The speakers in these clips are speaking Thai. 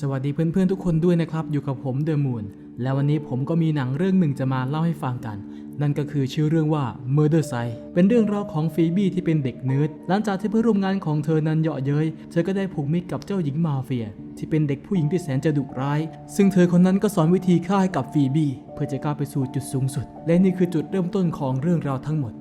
สวัสดีเพื่อนๆทุกคนด้วยนะครับ อยู่กับผมเดอะมูนและวันนี้ผมก็มีหนังเรื่องหนึ่งจะมาเล่าให้ฟังกัน นั่นก็คือชื่อเรื่องว่า Murder Side เป็นเรื่องราวของฟีบี้ที่เป็นเด็กเนิร์ดหลังจากที่เพื่อนร่วมงานของเธอนั้นเยาะเย้ยเธอก็ได้ผูกมิตรกับเจ้าหญิงมาเฟีย ที่เป็นเด็กผู้หญิงที่แสนจะดุร้าย ซึ่งเธอคนนั้นก็สอนวิธีฆ่าให้กับฟีบี้เพื่อจะก้าวไปสู่จุดสูงสุด และนี่คือจุดเริ่มต้นของเรื่องราวทั้งหมด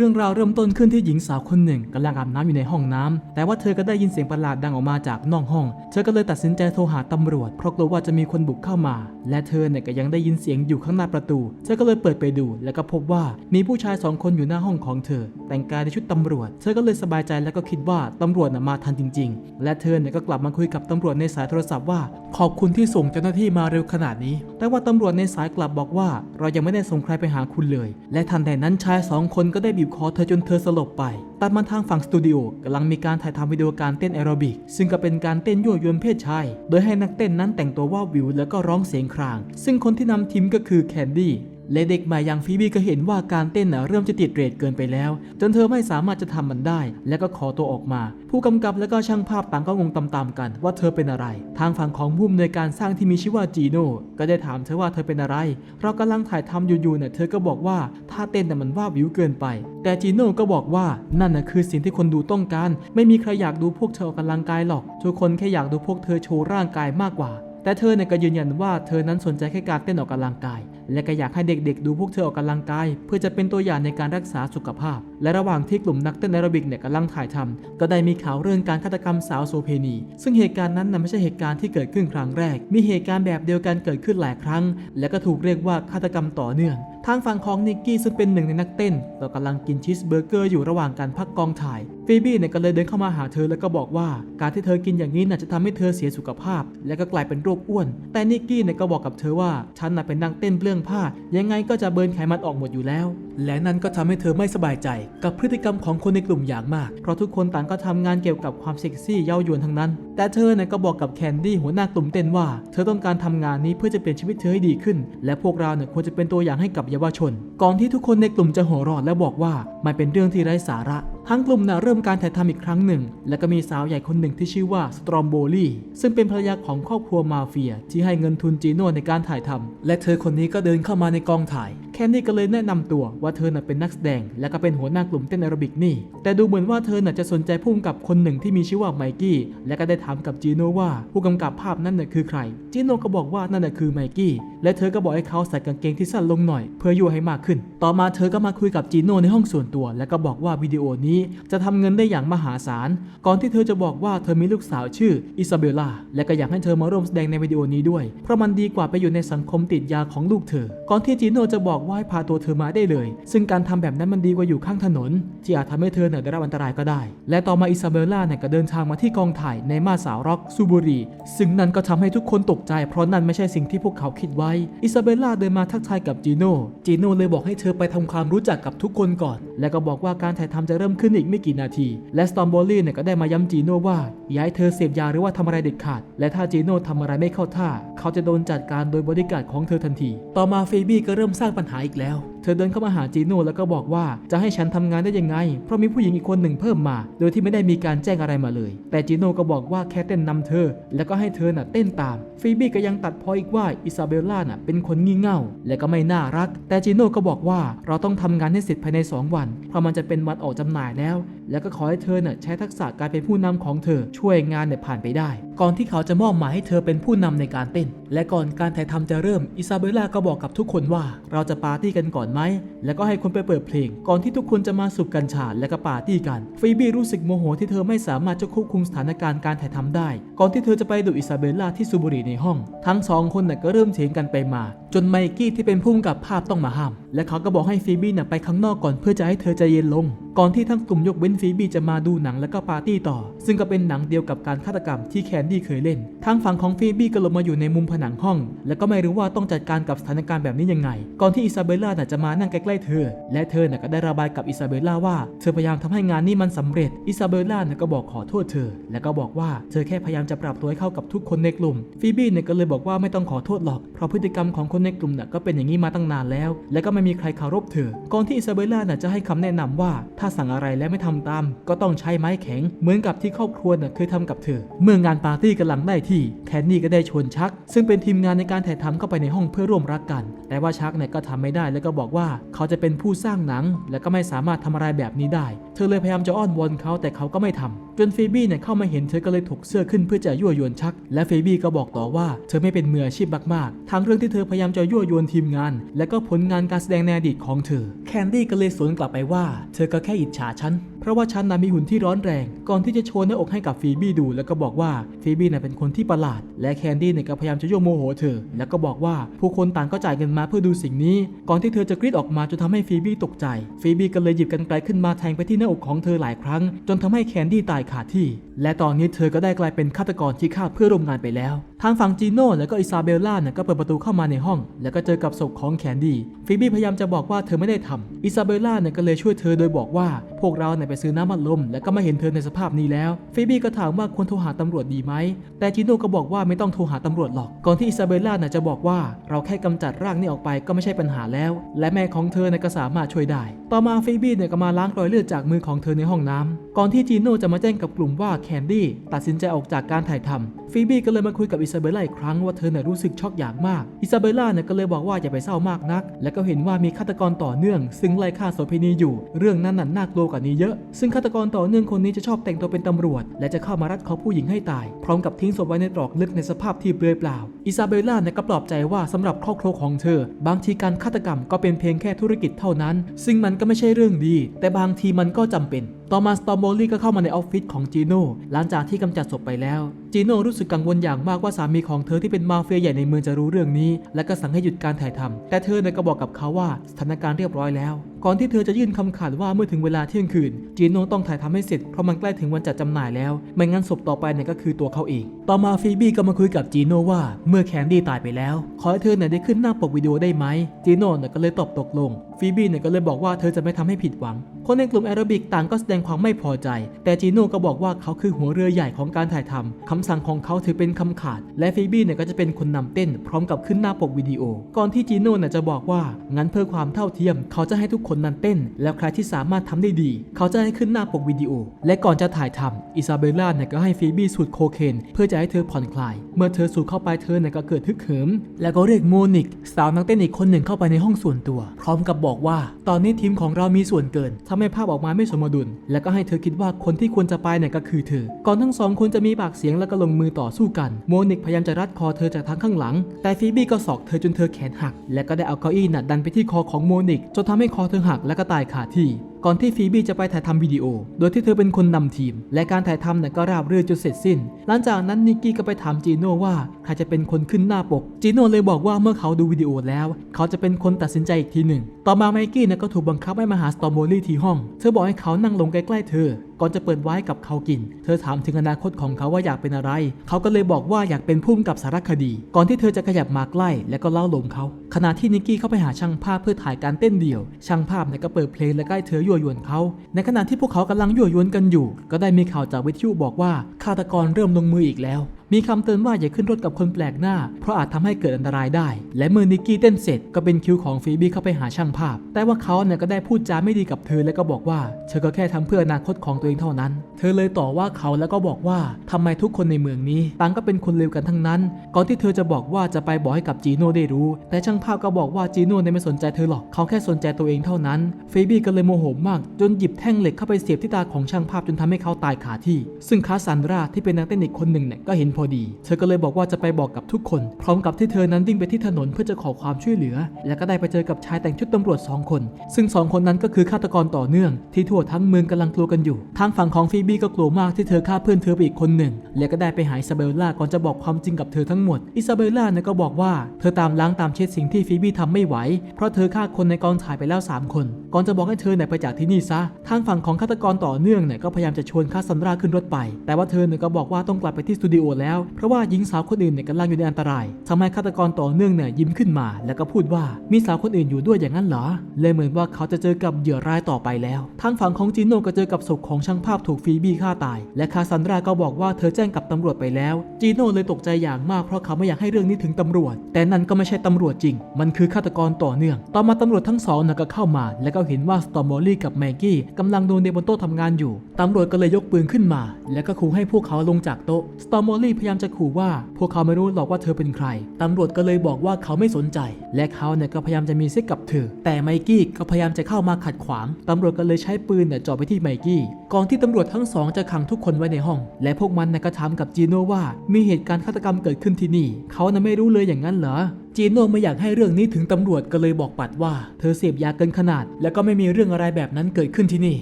รื่องราวเริ่มต้นขึ้นที่หญิงสาวคนหนึ่งกำลังอาบน้ำอยู่ในห้องน้ำแต่ว่าเธอก็ได้ยินเสียงประหลาดดังออกมาจากนอกห้อง เธอก็เลยตัดสินใจโทรหาตำรวจเพราะกลัวว่าจะมีคนบุกเข้ามา และเธอเนี่ยก็ยังได้ยินเสียงอยู่ข้างหน้าประตู เธอก็เลยเปิดไปดู แล้วก็พบว่ามีผู้ชายสองคนอยู่หน้าห้องของเธอ แต่งกายในชุดตำรวจ เธอก็เลยสบายใจแล้วก็คิดว่าตำรวจมาทันจริง ๆ และเธอเนี่ยก็กลับมาคุยกับตำรวจในสายโทรศัพท์ว่า ขอบคุณที่ส่งเจ้าหน้าที่มาเร็วขนาดนี้ แต่ว่าตำรวจในสายกลับบอกว่า เรายังไม่ได้ส่งใครไปหาคุณเลย และทันใดนั้นชายสองคนก็ได้บีบคอเธอจนเธอสลบไป ตัดมาทางฝั่งสตูดิโอกำลังมีการถ่ายทำวิดีโอการเต้นแอโรบิก ซึ่งก็เป็นการเต้นยั่วยวนเพศชาย โดยให้นักเต้นนั้นแต่งตัวว่าวิวแล้วก็ร้องเสียงคราง ซึ่งคนที่นำทีมก็คือแคนดี้ และเด็กใหม่อย่างฟีบี้ก็เห็นว่าการเต้นน่ะเริ่มจะติดเรทเกินไปแล้ว จนเธอไม่สามารถจะทำมันได้ และก็ขอตัวออกมา ผู้กำกับและก็ช่างภาพต่างก็งงตามๆกัน ว่าเธอเป็นอะไร ทางฝั่งของผู้อำนวยการสร้างที่มีชื่อว่าจีโน่ก็ได้ถามเธอว่าเธอเป็นอะไร เรากำลังถ่ายทำอยู่ๆเนี่ยเธอก็บอกว่าท่าเต้นน่ะมันว่าวิวเกินไป แต่จีโน่ก็บอกว่านั่นน่ะคือสิ่งที่คนดูต้องการ ไม่มีใครอยากดูพวกเธอออกกำลังกายหรอก ทุกคนแค่อยากดูพวกเธอโชว์ร่างกายมากกว่า แต่เธอเนี่ยก็ยืนยันว่าเธอนั้นสนใจแค่การเต้นออกกำลังกาย และก็อยากให้เด็กๆ ดูพวกเธอออกกำลังกาย เพื่อจะเป็นตัวอย่างในการรักษาสุขภาพ และระหว่างที่กลุ่มนักเต้นแอโรบิกเนี่ยกำลังถ่ายทำก็ได้มีข่าวเรื่องการฆาตกรรมสาวโซเพนีซึ่งเหตุการณ์นั้นน่ะไม่ใช่เหตุการณ์ที่เกิดขึ้นครั้งแรก มีเหตุการณ์แบบเดียวกันเกิดขึ้นหลายครั้ง และก็ถูกเรียกว่าฆาตกรรมต่อเนื่องทางฝั่งของนิกกี้ซึ่งเป็นหนึ่งในนักเต้นก็กำลังกินชีสเบอร์เกอร์อยู่ระหว่างการพักกองถ่ายฟีบี้เนี่ยก็เลยเดินเข้ามาหาเธอแล้วก็บอกว่า การที่เธอกินอย่างนี้น่ะจะทำให้เธอเสียสุขภาพ และก็กลายเป็นโรคอ้วน แต่นิกกี้เนี่ยก็บอกกับเธอว่าฉันน่ะเป็นนักเต้นเปลื้องผ้า ยังไงก็จะเบิร์นไขมันออกหมดอยู่แล้ว และนั่นก็ทำให้เธอไม่สบายใจ กับพฤติกรรมของคนในกลุ่มอย่างมาก เพราะทุกคนต่างก็ทำงานเกี่ยวกับความเซ็กซี่เย้ายวนทั้งนั้น แต่เธอเนี่ยก็บอกกับแคนดี้หัวหน้ากลุ่มเต้นว่า เธอต้องการทำงานนี้เพื่อจะเปลี่ยนชีวิตเธอให้ดีขึ้น และพวกเราเนี่ยควรจะเป็นตัวอย่างให้กับเยาวชน ก่อนที่ทุกคนในกลุ่มจะหัวเราะและบอกว่ามันเป็นเรื่องที่ไร้สาระ ทั้งกลุ่มน่ะเริ่มการถ่ายทำอีกครั้งหนึ่ง และก็มีสาวใหญ่คนหนึ่งที่ชื่อว่าสตรอมโบลีซึ่งเป็นภรรยาของครอบครัวมาเฟีย ที่ให้เงินทุนจีโน่ในการถ่ายทำและเธอคนนี้ก็เดินเข้ามาในกองถ่าย คนนี่ก็เลยแนะนำตัวว่าเธอน่ะเป็นนักแสดง และก็เป็นหัวหน้ากลุ่มเต้นแอโรบิกนี่ แต่ดูเหมือนว่าเธอน่ะจะสนใจผู้กำกับคนหนึ่งที่มีชื่อว่าไมกี้ และก็ได้ถามกับจีโน่ว่าผู้กำกับภาพนั้นน่ะคือใคร จีโน่ก็บอกว่านั่นน่ะคือไมกี้ และเธอก็บอกให้เขาใส่กางเกงที่สั้นลงหน่อย เพื่อยั่วให้มากขึ้น ต่อมาเธอก็มาคุยกับจีโน่ในห้องส่วนตัว และก็บอกว่าวิดีโอนี้จะทำเงินได้อย่างมหาศาล ก่อนที่เธอจะบอกว่าเธอมีลูกสาวชื่ออิซาเบลล่า และก็อยากให้เธอมาร่วมแสดงในวิดีโอนี้ด้วย เพราะมันดีกว่าไปอยู่ในสังคมติดยาของลูกเธอ ก่อนที่จีโน่จะบอกว่าให้พาตัวเธอมาได้เลย ซึ่งการทำแบบนั้นมันดีกว่าอยู่ข้างถนน ที่อาจทำให้เธอเนี่ยได้รับอันตรายก็ได้ และต่อมาอิซาเบลล่าเนี่ยก็เดินทางมาที่กองถ่ายในมาสาวร็อกซูบุรี ซึ่งนั่นก็ทำให้ทุกคนตกใจ เพราะนั่นไม่ใช่สิ่งที่พวกเขาคิดไว้ อิซาเบลล่าเดินมาทักทายกับจีโน่จีโน่เลยบอกให้เธอไปทำความรู้จักกับทุกคนก่อน และก็บอกว่าการถ่ายทำจะเริ่มขึ้นอีกไม่กี่นาที และสตอมโบลี่เนี่ยก็ได้มาย้ำจีโน่ว่าอย่าให้เธอเสพยาหรือว่าทำอะไรเด็ดขาด และถ้าจีโน่ทำอะไรไม่เข้าท่า เขาจะโดนจัดการโดยบริการของเธอทันที ต่อมาเฟบี้ก็เริ่มสร้างปัญหาหาอีกแล้วเธอเดินเข้ามาหาจีโน่แล้วก็บอกว่าจะให้ฉันทำงานได้ยังไง เพราะมีผู้หญิงอีกคนหนึ่งเพิ่มมา โดยที่ไม่ได้มีการแจ้งอะไรมาเลย แต่จีโน่ก็บอกว่าแค่เต้นนำเธอ แล้วก็ให้เธอน่ะเต้นตาม ฟีบี้ก็ยังตัดพออีกว่าอิซาเบลล่าน่ะเป็นคนงี่เง่า และก็ไม่น่ารัก แต่จีโน่ก็บอกว่าเราต้องทำงานให้เสร็จภายใน 2 วัน เพราะมันจะเป็นวันออกจำหน่ายแล้ว แล้วก็ขอให้เธอน่ะใช้ทักษะการเป็นผู้นำของเธอ ช่วยงานเนี่ยผ่านไปได้ ก่อนที่เขาจะมอบหมายให้เธอเป็นผู้นำในการเต้น และก่อนการถ่ายทำจะเริ่มอิซาเบลล่าก็บอกกับทุกคนว่าเราจะปาร์ตี้กันก่อนไหม แล้วก็ให้คนไปเปิดเพลง ก่อนที่ทุกคนจะมาสูบกัญชาและก็ปาร์ตี้กันฟีบี้รู้สึกโมโหที่เธอไม่สามารถจะควบคุมสถานการณ์การถ่ายทำได้ ก่อนที่เธอจะไปดูอิซาเบลล่าที่ซูบุรีในห้อง ทั้งสองคนน่ะก็เริ่มเถียงกันไปมาจนไมกี้ที่เป็นผู้กำกับภาพต้องมาห้าม และเขาก็บอกให้ฟีบี้น่ะไปข้างนอกก่อนเพื่อจะให้เธอใจเย็นลง ก่อนที่ทั้งกลุ่มยกเว้นฟีบี้จะมาดูหนังและก็ปาร์ตี้ต่อ ซึ่งก็เป็นหนังเดียวกับการฆาตกรรมที่แคนดี้เคยเล่น ทางฝั่งของฟีบี้ก็ลงมาอยู่ในมุมผนังห้อง และก็ไม่รู้ว่าต้องจัดการกับสถานการณ์แบบนี้ยังไง ก่อนที่อิซาเบลล่าน่ะจะมานั่งใกล้ๆเธอ และเธอน่ะก็ได้ระบายกับอิซาเบลล่าว่าเธอพยายามทำให้งานนี้มันสำเร็จ อิซาเบลล่าน่ะก็บอกขอโทษเธอ และก็บอกว่าเธอแค่พยายามจะปรับตัวให้เข้ากับทุกคนในกลุ่มฟีบี้เนี่ยก็เลยบอกว่าไม่ต้องขอโทษหรอกเพราะพฤติกรรมของคนในกลุ่มน่ะก็เป็นอย่างนี้มาตั้งนานแล้ว และก็ไม่มีใครเคารพเธอ ก่อนที่อิซาเบลล่าน่ะจะให้คำแนะนำว่า ถ้าสั่งอะไรแล้วไม่ทำตาม ก็ต้องใช้ไม้แข็ง เหมือนกับที่ครอบครัวน่ะเคยทำกับเธอ เมื่องานปาร์ตี้กำลังได้ที่ แคนนี่ก็ได้ชวนชัก ซึ่งเป็นทีมงานในการถ่ายทำเข้าไปในห้องเพื่อร่วมรักกัน แต่ว่าชักเนี่ยก็ทำไม่ได้แล้วก็บอกว่าเขาจะเป็นผู้สร้างหนัง และก็ไม่สามารถทำอะไรแบบนี้ได้ เธอเลยพยายามจะอ้อนวอนเขาแต่เขาก็ไม่ทำจนฟีบี้เนี่ยเข้ามาเห็นเธอก็เลยถกเสื้อขึ้นเพื่อจะยั่วยวนชัก และฟีบี้ก็บอกต่อว่า เธอไม่เป็นมืออาชีพมากๆทั้งเรื่องที่เธอพยายามจะยั่วยวนทีมงาน และก็ผลงานการแสดงในอดีตของเธอ แคนดี้ก็เลยสวนกลับไปว่า เธอก็แค่อิจฉาฉัน เพราะว่าฉันน่ะมีหุ่นที่ร้อนแรง ก่อนที่จะโชว์หน้าอกให้กับฟีบี้ดู แล้วก็บอกว่าฟีบี้น่ะเป็นคนที่ประหลาด และแคนดี้เนี่ยก็พยายามจะโยั่วโมโหเธอ แล้วก็บอกว่าผู้คนต่างก็จ่ายเงินมาเพื่อดูสิ่งนี้ ก่อนที่เธอจะกรีดออกมาจนทำให้ฟีบี้ตกใจ ฟีบี้ก็เลยหยิบกันไกลขึ้นมาแทงไปที่หน้าอกของเธอหลายครั้ง จนทำให้แคนดี้ตายขาดที่ และตอนนี้เธอก็ได้กลายเป็นฆาตกรที่ฆ่าเพื่อร่วมงานไปแล้ว ทางฝั่งจีโน่และก็อิซาเบลล่าเนี่ยก็เปิดประตูเข้ามาในห้อง แล้วก็เจอกับศพของแคนดี้ฟีบี้พยายามจะบอกว่าเธอไม่ได้ทำอิซาเบลล่าเนี่ยก็เลยช่วยเธอโดยบอกว่า พวกเราเนี่ยไปซื้อน้ำมันลม และก็มาเห็นเธอในสภาพนี้แล้วฟีบี้ก็ถามว่าควรโทรหาตำรวจดีไหม แต่จีโน่ก็บอกว่าไม่ต้องโทรหาตำรวจหรอก ก่อนที่อิซาเบลล่าเนี่ยจะบอกว่าเราแค่กำจัดร่างนี้ออกไปก็ไม่ใช่ปัญหาแล้ว และแม่ของเธอเนี่ยก็สามารถช่วยได้ ต่อมาฟีบี้เนี่ยก็มาล้างรอยเลือดจากมือของเธอในห้องน้ำก่อนที่จีโน่จะมาแจ้งกับกลุ่มว่าแคนดี้ตัดสินใจออกจากการถ่ายทำฟีบี้ก็เลยมาคุยกับอิซาเบล่าอีกครั้งว่าเธอเนี่ยรู้สึกช็อกอย่างมาก อิซาเบล่าเนี่ยก็เลยบอกว่าอย่าไปเศร้ามากนัก และก็เห็นว่ามีฆาตกรต่อเนื่อง ซึ่งไล่ฆ่าโสเภณีอยู่ เรื่องนั้นน่ะน่ากลัวกว่านี้เยอะ ซึ่งฆาตกรต่อเนื่องคนนี้จะชอบแต่งตัวเป็นตำรวจ และจะเข้ามารัดคอผู้หญิงให้ตาย พร้อมกับทิ้งศพไว้ในตรอกลึกในสภาพที่เปลือยเปล่า อิซาเบล่าเนี่ยก็ปลอบใจว่าสำหรับครอบครัวของเธอ บางทีการฆาตกรรมก็เป็นเพียงแค่ธุรกิจเท่านั้น ซึ่งมันก็ไม่ใช่เรื่องดี แต่บางทีมันก็จำเป็น ต่อมาสตอมโบลี่ก็เข้ามาในออฟฟิศของจีโน่หลังจากที่กำจัดศพไปแล้ว จีโน่รู้สึกกังวลอย่างมากว่าสามีของเธอที่เป็นมาเฟียใหญ่ในเมืองจะรู้เรื่องนี้ และก็สั่งให้หยุดการถ่ายทำแต่เธอเนี่ยก็บอกกับเขาว่าสถานการณ์เรียบร้อยแล้ว ก่อนที่เธอจะยื่นคำขาดว่าเมื่อถึงเวลาเที่ยงคืน จีโน่ต้องถ่ายทำให้เสร็จเพราะมันใกล้ถึงวันจัดจำหน่ายแล้ว ไม่งั้นศพต่อไปเนี่ยก็คือตัวเขาเอง ต่อมาฟีบี้ก็มาคุยกับจีโน่ว่าเมื่อแคนดี้ตายไปแล้ว ขอให้เธอเนี่ยได้ขึ้นหน้าปกวิดีโอได้ไหมจีโน่เนี่ยก็เลยตอบตกลงฟีบี้เนี่ยก็เลยบอกว่าเธอจะไม่ทำให้ผิดหวัง คนในกลุ่มแอโรบิกต่างก็แสดงความไม่พอใจ แต่จีโน่ก็บอกว่าเขาคือหัวเรือใหญ่ของการถ่ายทำคำสั่งของเขาถือเป็นคำขาด และฟีบี้เนี่ยก็จะเป็นคนนำเต้น พร้อมกับขึ้นหน้าปกวิดีโอ ก่อนที่จีโน่เนี่ยจะบอกว่างั้นเพื่อความเท่าเทียม เขาจะให้ทุกคนนั้นเต้น แล้วใครที่สามารถทำได้ดี เขาจะให้ขึ้นหน้าปกวิดีโอ และก่อนจะถ่ายทำอิซาเบลล่าเนี่ยก็ให้ฟีบี้สูดโคเคนเพื่อจะให้เธอผ่อนคลาย เมื่อเธอสูดเข้าไปเธอเนี่ยก็เกิดฮึกเหิม แล้วก็เรียกโมนิกสาวนักเต้นอีกคนหนึ่งเข้าไปในห้องส่วนตัว พร้อมกับบอกว่า ตอนนี้ทีมของเรามีส่วนเกินทำให้ภาพออกมาไม่สมดุล และก็ให้เธอคิดว่าคนที่ควรจะไปเนี่ยก็คือเธอ ก่อนทั้งสองคนจะมีปากเสียงแล้วก็ลงมือต่อสู้กัน โมนิกพยายามจะรัดคอเธอจากทางข้างหลัง แต่ฟีบี้ก็สอกเธอจนเธอแขนหัก และก็ได้เอาเก้าอี้หนัดดันไปที่คอของโมนิกจนทำให้คอเธอหักและก็ตายคาที่ก่อนที่ฟีบี้จะไปถ่ายทำวิดีโอ โดยที่เธอเป็นคนนำทีม และการถ่ายทำเนี่ยก็ราบรื่นจนเสร็จสิ้น หลังจากนั้นนิกกี้ก็ไปถามจีโน่ว่าใครจะเป็นคนขึ้นหน้าปก จีโน่เลยบอกว่าเมื่อเขาดูวิดีโอแล้ว เขาจะเป็นคนตัดสินใจอีกทีหนึ่ง ต่อมาไมกี้เนี่ยก็ถูกบังคับให้มาหาสตอมโมลี่ที่ห้อง เธอบอกให้เขานั่งลงใกล้ๆเธอ ก่อนจะเปิดไว้กับเขากิน เธอถามถึงอนาคตของเขาว่าอยากเป็นอะไร เขาก็เลยบอกว่าอยากเป็นผู้กำกับสารคดี ก่อนที่เธอจะขยับมาใกล้และก็เล่าลมเขา ขณะที่นิกกี้เข้าไปหาช่างภาพเพื่อถ่ายการเต้นเดี่ยว ช่างภาพเนี่ยก็เปิดเพลงและใกล้เธอยั่วยวนเขา ในขณะที่พวกเขากำลังยั่วยวนกันอยู่ ก็ได้มีข่าวจากวิทยุบอกว่าฆาตกรเริ่มลงมืออีกแล้ว มีคำเตือนว่าอย่าขึ้นรถกับคนแปลกหน้า เพราะอาจทำให้เกิดอันตรายได้ และเมื่อนิกกี้เต้นเสร็จก็เป็นคิวของฟีบี้เข้าไปหาช่างภาพ แต่ว่าเขาเนี่ยก็ได้พูดจาไม่ดีกับเธอและก็บอกว่า เธอก็แค่ทำเพื่ออนาคตของตัวเองเท่านั้น เธอเลยต่อว่าเขาแล้วก็บอกว่าทำไมทุกคนในเมืองนี้ต่างก็เป็นคนเลวกันทั้งนั้น ก่อนที่เธอจะบอกว่าจะไปบอกให้กับจีโน่ได้รู้ แต่ช่างภาพก็บอกว่าจีโน่เนี่ยไม่สนใจเธอหรอกเขาแค่สนใจตัวเองเท่านั้นฟีบี้ก็เลยโมโหมากจนหยิบแท่งเหล็กเข้าไปเสียบที่ตาของช่างภาพจนทำให้เขาตายขาที่ ซึ่งคาซันราที่เป็นนักเต้นอีกคนหนึ่งเนี่ยก็เห็นผอดี เธอก็เลยบอกว่าจะไปบอกกับทุกคน พร้อมกับที่เธอนั้นวิ่งไปที่ถนนเพื่อจะขอความช่วยเหลือ และก็ได้ไปเจอกับชายแต่งชุดตำรวจสองคน ซึ่งสองคนนั้นก็คือฆาตกรต่อเนื่อง ที่ทั่วทั้งเมืองกำลังกลัวกันอยู่ ทางฝั่งของฟีบี้ก็กลัวมากที่เธอฆ่าเพื่อนเธอไปอีกคนหนึ่ง และก็ได้ไปหาอิซาเบลล่าก่อนจะบอกความจริงกับเธอทั้งหมด อิซาเบลล่าเนี่ยก็บอกว่าเธอตามล้างตามเช็ดสิ่งที่ฟีบี้ทำไม่ไหว เพราะเธอฆ่าคนในกองถ่ายไปแล้ว 3 คน ก่อนจะบอกให้เธอเนี่ยไปจากที่นี่ซะ ทางฝั่งของฆาตกรต่อเนื่องเนี่ยก็พยายามจะชวนคาซันดราขึ้นรถไป แต่ว่าเธอเนี่ยก็บอกว่าต้องกลับไปที่สตูดิโอแล้วเพราะว่าหญิงสาวคนอื่นเนี่ยกำลังอยู่ในอันตรายทำให้ฆาตกรต่อเนื่องเนี่ยยิ้มขึ้นมา แล้วก็พูดว่ามีสาวคนอื่นอยู่ด้วยอย่างนั้นเหรอ เลยเหมือนว่าเขาจะเจอกับเหยื่อรายต่อไปแล้ว ทางฝั่งของจิโน่ก็เจอกับศพของช่างภาพถูกฟีบี้ฆ่าตาย และคาซันดราก็บอกว่าเธอแจ้งกับตำรวจไปแล้ว จีโน่เลยตกใจอย่างมากเพราะเขาไม่อยากให้เรื่องนี้ถึงตำรวจ แต่นั่นก็ไม่ใช่ตำรวจจริง มันคือฆาตกรต่อเนื่อง ต่อมาตำรวจทั้งสองน่ะก็เข้ามา แล้วก็เห็นว่าสตอมบอรี่กับแมกกี้กำลังโดนเดบนโต๊ะทำงานอยู่ ตำรวจก็เลยยกปืนขึ้นมา แล้วก็ขู่ให้พวกเขาลงจากโต๊ะ สตอมบอรี่พยายามจะขู่ว่า พวกเขาไม่รู้หรอกว่าเธอเป็นใคร ตำรวจก็เลยบอกว่าเขาไม่สนใจ และเขาเนี่ยก็พยายามจะมีเซ็กกับเธอ แต่ไมกี้ก็พยายามจะเข้ามาขัดขวาง ตำรวจก็เลยใช้ปืนเนี่ยจ่อไปที่ไมกี้ก่อนที่ตำรวจทั้งสองจะขังทุกคนไว้ในห้อง และพวกมันเนี่ยก็ถามกับจีโน่ว่า มีเหตุการณ์ฆาตกรรมเกิดขึ้นที่นี่ เขาน่ะไม่รู้เลยอย่างนั้นเหรอ จีโน่ไม่อยากให้เรื่องนี้ถึงตำรวจก็เลยบอกปัดว่า เธอเสพยาเกินขนาด แล้วก็ไม่มีเรื่องอะไรแบบนั้นเกิดขึ้นที่นี่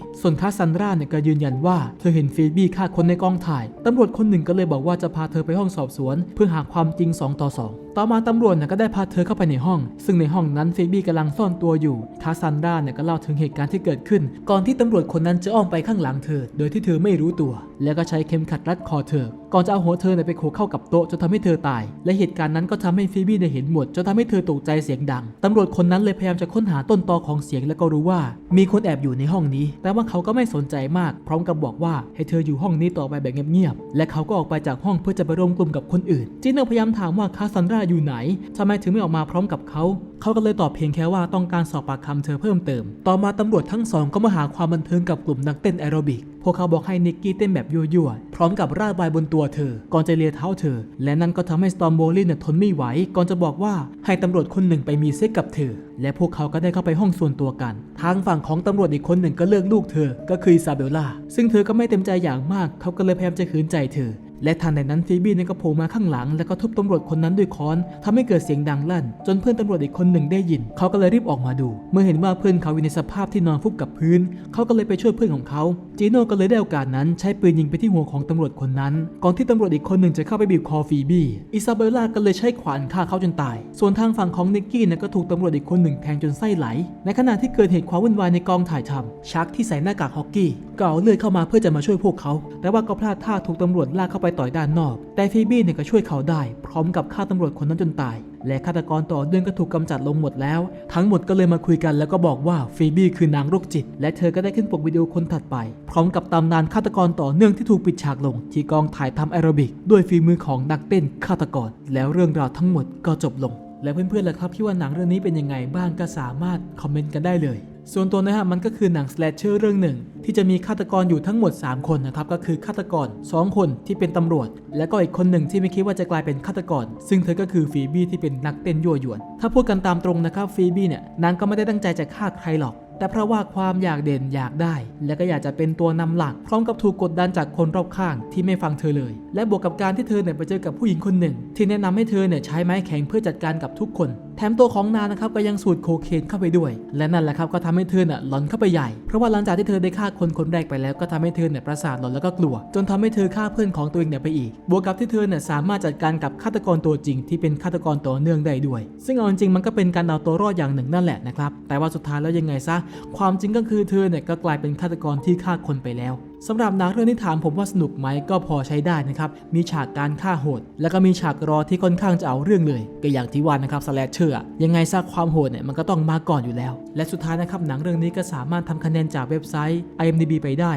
ส่วนคาซันดราเนี่ยก็ยืนยันว่า เธอเห็นฟีบี้ฆ่าคนในกองถ่ายตำรวจคนหนึ่งก็เลยบอกว่าจะพาเธอไปห้องสอบสวน เพื่อหาความจริง 2 ต่อ 2 ต่อมาตำรวจเนี่ยก็ได้พาเธอเข้าไปในห้อง ซึ่งในห้องนั้นฟีบี้กำลังซ่อนตัวอยู่คาซันดาเนี่ยก็เล่าถึงเหตุการณ์ที่เกิดขึ้น ก่อนที่ตำรวจคนนั้นจะอ้อมไปข้างหลังเธอ โดยที่เธอไม่รู้ตัว แล้วก็ใช้เข็มขัดรัดคอเธอ ก่อนจะเอาหัวเธอเนี่ยไปโขกเข้ากับโต๊ะจนทำให้เธอตาย และเหตุการณ์นั้นก็ทำให้ฟีบี้เนี่ยเห็นหมดจนทำให้เธอตกใจเสียงดังตำรวจคนนั้นเลยพยายามจะค้นหาต้นตอของเสียงแล้วก็รู้ว่า มีคนแอบอยู่ในห้องนี้ แต่ว่าเขาก็ไม่สนใจมาก พร้อมกับบอกว่าให้เธออยู่ห้องนี้ต่อไปแบบเงียบๆและเขาก็ออกไปจากห้องเพื่อจะไปรวมกลุ่มกับคนอื่นจินเนอร์พยายามถามว่าคาซันดราอยู่ไหนทำไมถึงไม่ออกมาพร้อมกับเขา เขาก็เลยตอบเพียงแค่ว่าต้องการสอบปากคำเธอเพิ่มเติม ต่อมาตำรวจทั้งสองก็มาหาความบันเทิงกับกลุ่มนักเต้นแอโรบิก พวกเขาบอกให้นิกกี้เต้นแบบยั่วๆ พร้อมกับราดบายบนตัวเธอ ก่อนจะเลียเท้าเธอ และนั่นก็ทำให้สตอมโบลินทนไม่ไหว ก่อนจะบอกว่าให้ตำรวจคนหนึ่งไปมีเซ็กกับเธอ และพวกเขาก็ได้เข้าไปห้องส่วนตัวกัน ทางฝั่งของตำรวจอีกคนหนึ่งก็เลือกลูกเธอ ก็คืออิซาเบลล่า ซึ่งเธอก็ไม่เต็มใจอย่างมาก เขาก็เลยพยายามจะขืนใจเธอ และทันใดนั้นฟีบี้เนี่ยก็โผล่มาข้างหลัง แล้วก็ทุบตำรวจคนนั้นด้วยค้อนทำให้เกิดเสียงดังลั่น จนเพื่อนตำรวจอีกคนหนึ่งได้ยิน เขาก็เลยรีบออกมาดู เมื่อเห็นว่าเพื่อนเขาอยู่ในสภาพที่นอนฟุบกับพื้น เขาก็เลยไปช่วยเพื่อนของเขา จีโน่ก็เลยได้โอกาสนั้นใช้ปืนยิงไปที่หัวของตำรวจคนนั้น ก่อนที่ตำรวจอีกคนหนึ่งจะเข้าไปบีบคอฟีบี้ อิซาเบลล่าก็เลยใช้ขวานฆ่าเขาจนตาย ส่วนทางฝั่งของนิกกี้นี่ยก็ถูกตำรวจอีกคนหนึ่งแทงจนไส้ไหล ในขณะที่เกิดเหตุความวุ่นวายในกองถ่ายทำชักที่ใส่หน้ากากฮอกกี้ก็เอาเลือดเข้ามาเพื่อจะมาช่วยพวกเขา แต่ว่าก็พลาดท่าถูกตำรวจลากเข้าไปต่อยด้านนอก แต่ฟีบี้เนี่ยก็ช่วยเขาได้ พร้อมกับฆ่าตำรวจคนนั้นจนตาย และฆาตกรต่อเนื่องก็ถูกกำจัดลงหมดแล้ว ทั้งหมดก็เลยมาคุยกันแล้วก็บอกว่าฟีบี้คือนางโรคจิต และเธอก็ได้ขึ้นปกวิดีโอคนถัดไป พร้อมกับตำนานฆาตกรต่อเนื่องที่ถูกปิดฉากลง ที่กองถ่ายทำแอโรบิกด้วยฝีมือของนักเต้นฆาตกร แล้วเรื่องราวทั้งหมดก็จบลง และเพื่อนๆล่ะครับคิดว่าหนังเรื่องนี้เป็นยังไงบ้างก็สามารถคอมเมนต์กันได้เลย ส่วนตัวนะฮะมันก็คือหนังสแลชเชอร์เรื่องหนึ่ง ที่จะมีฆาตกรอยู่ทั้งหมด 3 คนนะครับก็คือฆาตกร 2 คนที่เป็นตำรวจ และก็อีกคนหนึ่งที่ไม่คิดว่าจะกลายเป็นฆาตกร ซึ่งเธอก็คือฟีบี้ที่เป็นนักเต้นยั่วยวน ถ้าพูดกันตามตรงนะครับฟีบี้เนี่ยนางก็ไม่ได้ตั้งใจจะฆ่าใครหรอกแต่เพราะว่าความอยากเด่นอยากได้ และก็อยากจะเป็นตัวนำหลัก พร้อมกับถูกกดดันจากคนรอบข้างที่ไม่ฟังเธอเลย และบวกกับการที่เธอเนี่ยไปเจอกับผู้หญิงคนหนึ่ง ที่แนะนำให้เธอเนี่ยใช้ไม้แข็งเพื่อจัดการกับทุกคน แถมตัวของนางนะครับก็ยังสูดโคเคนเข้าไปด้วย และนั่นแหละครับก็ทำให้เธอเนี่ยหลอนเข้าไปใหญ่ เพราะว่าหลังจากที่เธอได้ฆ่าคนคนแรกไปแล้วก็ทำให้เธอเนี่ยประสาทหลอนแล้วก็กลัว จนทำให้เธอฆ่าเพื่อนของตัวเองเนี่ยไปอีก บวกกับที่เธอเนี่ยสามารถจัดการกับฆาตกรตัวจริง ที่เป็นฆาตกรต่อเนื่องได้ด้วย ซึ่งเอาจริงมันก็เป็นการเอาตัวรอดอย่างหนึ่งนั่นแหละนะครับแต่ว่าสุดท้ายแล้วยังไงซะความจริงก็คือเธอเนี่ยก็กลายเป็นฆาตกรที่ฆ่าคนไปแล้วสำหรับหนังเรื่องนี้ถามผมว่าสนุกไหมก็พอใช้ได้นะครับ มีฉากการฆ่าโหด แล้วก็มีฉากรอที่ค่อนข้างจะเอาเรื่องเลย ก็อย่างที่ว่านะครับสแลชเชอร์ยังไงซะความโหดเนี่ยมันก็ต้องมาก่อนอยู่แล้ว และสุดท้ายนะครับหนังเรื่องนี้ก็สามารถทำคะแนนจากเว็บไซต์ IMDb ไปได้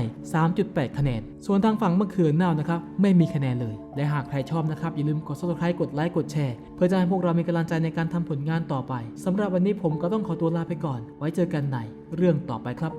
3.8 คะแนน ส่วนทางฝั่งเมื่อคืนน่านะครับไม่มีคะแนนเลย และหากใครชอบนะครับอย่าลืมกด subscribe กดไลค์กดแชร์เพื่อจะให้พวกเรามีกำลังใจในการทำผลงานต่อไปสำหรับวันนี้ผมก็ต้องขอตัวลาไปก่อน ไว้เจอกันในเรื่องต่อไปครับ